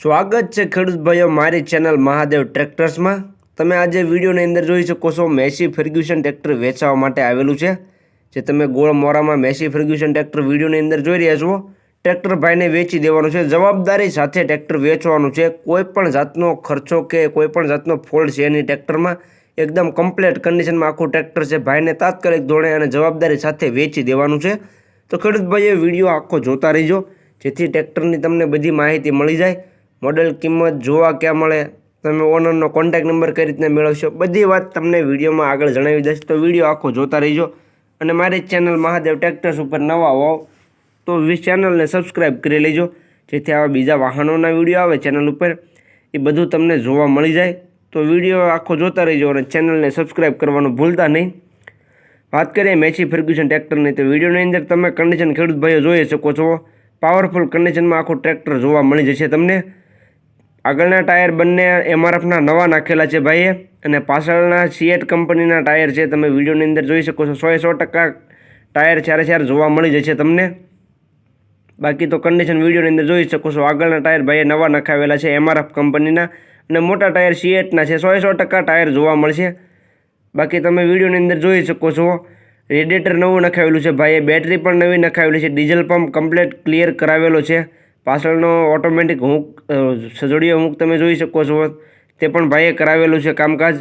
સ્વાગત છે ખેડૂત ભાઈઓ મારી ચેનલ મહાદેવ ટ્રેક્ટર્સમાં. તમે આજે વિડીયોની અંદર જોઈ શકો છો મેસી ફર્ગ્યુશન ટ્રેક્ટર વેચવા માટે આવેલું છે. જે તમે ગોળ મોરામાં મેસી ફર્ગ્યુશન ટ્રેક્ટર વિડીયોની અંદર જોઈ રહ્યા છો. ટ્રેક્ટર ભાઈને વેચી દેવાનું છે. જવાબદારી સાથે ટ્રેક્ટર વેચવાનું છે. કોઈ પણ જાતનો ખર્ચો કે કોઈ પણ જાતનો ફોલ્ટ છે એની ટ્રેક્ટરમાં એકદમ કમ્પ્લેટ કન્ડિશનમાં આખું ટ્રેક્ટર છે. ભાઈને તાત્કાલિક ધોરણે અને જવાબદારી સાથે વેચી દેવાનું છે. તો ખેડૂત ભાઈએ વીડિયો આખો જોતા રહીજો. જેથી ટ્રેક્ટરની તમને બધી માહિતી મળી જાય. મોડેલ કિંમત જોવા ક્યાં મળે? તમે ઓનરનો કોન્ટેક્ટ નંબર કઈ રીતના મેળવશો? બધી વાત તમને વિડીયોમાં આગળ જણાવી દઈશ. તો વીડિયો આખો જોતા રહીજો. અને મારી ચેનલ મહાદેવ ટ્રેક્ટર્સ ઉપર નવા હોવ, તો ચેનલને સબસ્ક્રાઈબ કરી લેજો. જેથી આવા બીજા વાહનોના વીડિયો આવે ચેનલ ઉપર. એ બધું તમને જોવા મળી જાય. તો વીડિયો આખો જોતા રહીજો અને ચેનલને સબસ્ક્રાઈબ કરવાનું ભૂલતા નહીં. વાત કરીએ મેચી ફર્ગ્યુસન ટ્રેક્ટરની તો વિડીયોની અંદર તમે કન્ડિશન ખેડૂત ભાઈઓ જોઈ શકો છો. પાવરફુલ કન્ડિશનમાં આખું ટ્રેક્ટર જોવા મળી જશે તમને. આગળના ટાયર બંને એમઆરએફના નવા નાખેલા છે ભાઈએ. અને પાછળના સીએટ કંપનીના ટાયર છે, તમે વિડીયોની અંદર જોઈ શકો છો. સો સો ટકા ટાયર ચારે ચાર જોવા મળી જશે તમને. બાકી તો કન્ડિશન વિડીયોની અંદર જોઈ શકો છો. આગળના ટાયર ભાઈએ નવા નખાવેલા છે એમઆરએફ કંપનીના. અને મોટા ટાયર સીએટના છે. સો સો ટકા ટાયર જોવા મળશે. બાકી તમે વિડીયોની અંદર જોઈ શકો છો. રેડિએટર નવું નખાવેલું છે ભાઈએ. બેટરી પણ નવી નખાવેલી છે. ડીઝલ પંપ કમ્પ્લેટ ક્લિયર કરાવેલો છે. પાછળનો ઓટોમેટિક હુંક સજોડીયો હુંક તમે જોઈ શકો છો. તે પણ ભાઈએ કરાવેલું છે કામકાજ.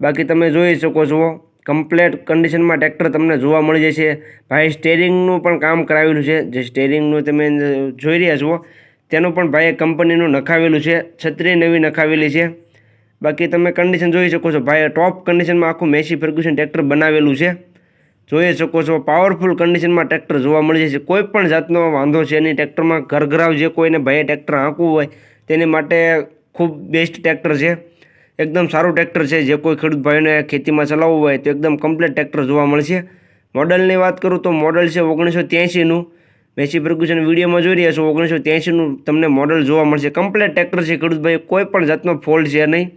બાકી તમે જોઈ શકો છો કમ્પ્લેટ કન્ડિશનમાં ટ્રેક્ટર તમને જોવા મળી જશે. ભાઈ સ્ટેરિંગનું પણ કામ કરાવેલું છે. જે સ્ટેરિંગનું તમે જોઈ રહ્યા છો, તેનું પણ ભાઈએ કંપનીનું નખાવેલું છે. છત્રી નવી નખાવેલી છે. બાકી તમે કન્ડિશન જોઈ શકો છો. ભાઈએ ટોપ કન્ડિશનમાં આખું મેસી ફર્ગ્યુસન ટ્રેક્ટર બનાવેલું છે. જોઈ શકો છો પાવરફુલ કન્ડિશનમાં ટ્રેક્ટર જોવા મળી જશે કોઈ પણ જાતનો વાંધો છે એની ટ્રેક્ટરમાં ઘરઘરાવ જે કોઈને ભાઈએ ટ્રેક્ટર હાંકવું હોય, તેની માટે ખૂબ બેસ્ટ ટ્રેક્ટર છે. એકદમ સારું ટ્રેક્ટર છે. જે કોઈ ખેડૂત ભાઈઓને ખેતીમાં ચલાવવું હોય, તો એકદમ કમ્પ્લીટ ટ્રેક્ટર જોવા મળશે મોડલની વાત કરું તો મોડલ છે ઓગણીસો ત્યાંસીનું મેસી ફર્ગ્યુસન વિડીયોમાં જોઈ રહ્યા છો, ઓગણીસો ત્યાંસીનું તમને મોડલ જોવા મળશે. કમ્પ્લીટ ટ્રેક્ટર છે ખેડૂત ભાઈ કોઈ પણ જાતનો ફોલ્ટ છે નહીં.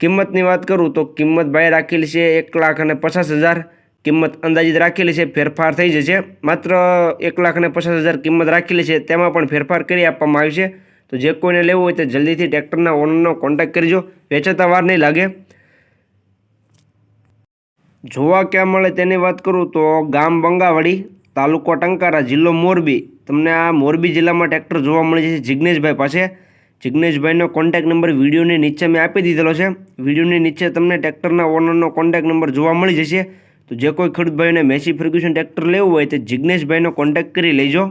કિંમતની વાત કરું તો કિંમત ભાઈ રાખેલી છે એક લાખ અને પચાસ હજાર. કિંમત અંદાજિત રાખેલી છે, ફેરફાર થઈ જશે. માત્ર એક લાખ ને પચાસ હજાર કિંમત રાખેલી છે, તેમાં પણ ફેરફાર કરી આપવામાં આવશે તો જે કોઈને લેવું હોય તે જલ્દીથી ટ્રેક્ટરના ઓનરનો કોન્ટેક્ટ કરજો વેચાતા વાર નહીં લાગે. જોવા ક્યાં મળે તેની વાત કરું તો ગામ બંગાવાડી, તાલુકો ટંકારા, જિલ્લો મોરબી. તમને આ મોરબી જિલ્લામાં ટ્રેક્ટર જોવા મળે છે જિગ્નેશભાઈ પાસે. જિગ્નેશભાઈનો કોન્ટેક્ટ નંબર વિડીયોની નીચે મેં આપી દીધેલો છે. વિડીયોની નીચે તમને ટ્રેક્ટરના ઓનરનો કોન્ટેક્ટ નંબર જોવા મળી જશે. તો જે કોઈ ખેડૂત ભાઈને મેસી ફર્ગ્યુસન ટ્રેક્ટર લેવું હોય તે જિગ્નેશભાઈનો કોન્ટેક્ટ કરી લેજો.